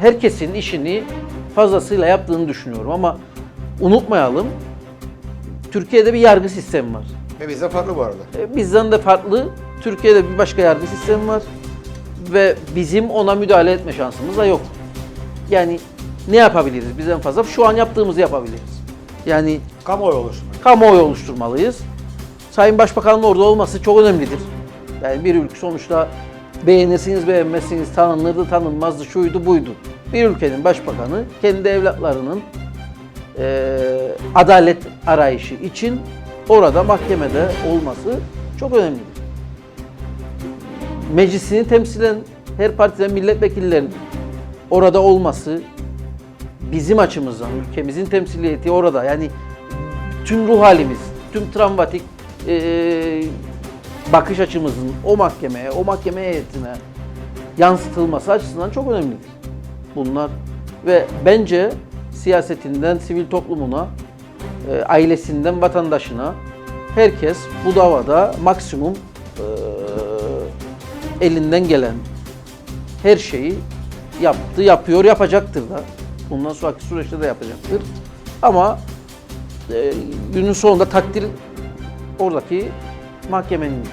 herkesin işini fazlasıyla yaptığını düşünüyorum ama unutmayalım Türkiye'de bir yargı sistemi var. Ve bizde farklı bu arada. E, Bizden de farklı. Türkiye'de bir başka yargı sistemi var. Ve bizim ona müdahale etme şansımız da yok. Yani ne yapabiliriz biz en fazla? Şu an yaptığımızı yapabiliriz. Yani Kamuoyu oluşturmak. kamuoyu oluşturmalıyız. Sayın Başbakanın orada olması çok önemlidir. Yani bir ülke sonuçta beğenirsiniz beğenmezsiniz tanınırdı tanınmazdı şuydu buydu. Bir ülkenin başbakanı kendi evlatlarının eee, adalet arayışı için orada mahkemede olması çok önemlidir. Meclisini temsilen her partiden milletvekillerinin orada olması bizim açımızdan ülkemizin temsiliyeti orada yani tüm ruh halimiz, tüm travmatik eee, bakış açımızın o mahkemeye, o mahkeme heyetine yansıtılması açısından çok önemlidir. Bunlar ve bence siyasetinden sivil toplumuna, e, ailesinden vatandaşına herkes bu davada maksimum e, elinden gelen her şeyi yaptı, yapıyor, yapacaktır da. Bundan sonraki süreçte de yapacaktır. Ama e, günün sonunda takdir oradaki mahkemenin.